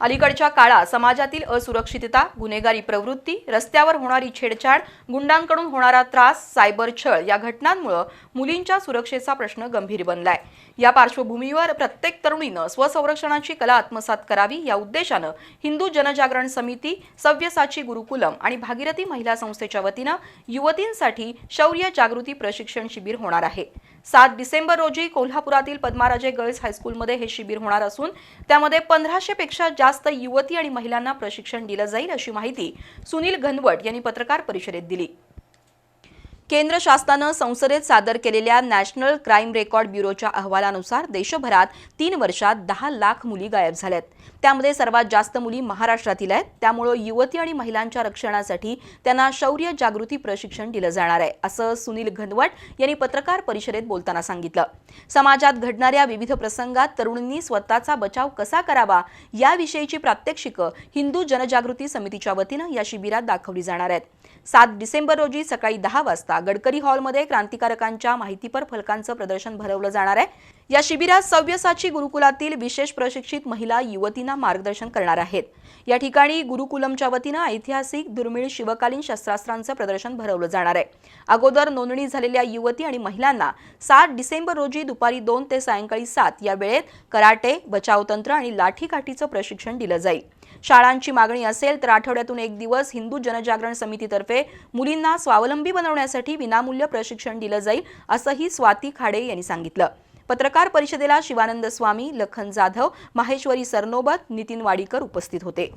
अलीकडच्या काळात समाजातील असुरक्षितता गुन्हेगारी प्रवृत्ती रस्त्यावर होणारी छेडछाड गुंडांकडून होणारा त्रास सायबर छळ या घटनांमुळे मुलींच्या सुरक्षेचा प्रश्न गंभीर बनलाय. या पार्श्वभूमीवर प्रत्येक तरुणीनं स्वसंरक्षणाची कला आत्मसात करावी या उद्देशानं हिंदू जनजागरण समिती सव्यसाची गुरुकुलम आणि भागीरथी महिला संस्थेच्या वतीनं युवतींसाठी शौर्य जागृती प्रशिक्षण शिबिर होणार आहे. सात डिसेंबर रोजी कोल्हापुरातील पद्माराजे गर्ल्स हायस्कूलमध्ये हे शिबिर होणार असून त्यामध्ये पंधराशे पेक्षा जास्त युवती आणि महिलांना प्रशिक्षण दिलं जाईल अशी माहिती सुनील घनवट यांनी पत्रकार परिषदेत दिली. केंद्र शासनानं संसदेत सादर केलेल्या नॅशनल क्राईम रेकॉर्ड ब्युरोच्या अहवालानुसार देशभरात तीन वर्षात दहा लाख मुली गायब झाल्यात. त्यामध्ये सर्वात जास्त मुली महाराष्ट्रातील आहेत. त्यामुळं युवती आणि महिलांच्या रक्षणासाठी त्यांना शौर्य जागृती प्रशिक्षण दिलं जाणार आहे असं सुनील घनवट यांनी पत्रकार परिषदेत बोलताना सांगितलं. समाजात घडणाऱ्या विविध प्रसंगात तरुणींनी स्वतःचा बचाव कसा करावा याविषयीची प्रात्यक्षिकं हिंदू जनजागृती समितीच्या वतीनं या शिबिरात दाखवली जाणार आहेत. सात डिसेंबर रोजी सकाळी दहा वाजता गडकरी हॉलमध्ये क्रांतिकारकांच्या माहितीपर फलकांचं प्रदर्शन भरवलं जाणार आहे. या शिबिरात सव्यसाची गुरुकुलातील विशेष प्रशिक्षित महिला युवतींना मार्गदर्शन करणार आहेत. या ठिकाणी गुरुकुलमच्या वतीनं ऐतिहासिक दुर्मिळ शिवकालीन शस्त्रास्त्रांचं प्रदर्शन भरवलं जाणार आहे. अगोदर नोंदणी झालेल्या युवती आणि महिलांना सात डिसेंबर रोजी दुपारी दोन ते सायंकाळी सात या वेळेत कराटे बचावतंत्र आणि लाठीकाठीचं प्रशिक्षण दिलं जाईल. शाळांची मागणी असेल तर आठवड्यातून एक दिवस हिंदू जनजागरण समितीतर्फे मुलींना स्वावलंबी बनवण्यासाठी विनामूल्य प्रशिक्षण दिलं जाईल असंही स्वाती खाडे यांनी सांगितलं. पत्रकार परिषदेला शिवानंद स्वामी लखन जाधव माहेश्वरी सरनोबत नितीन वाडीकर उपस्थित होते.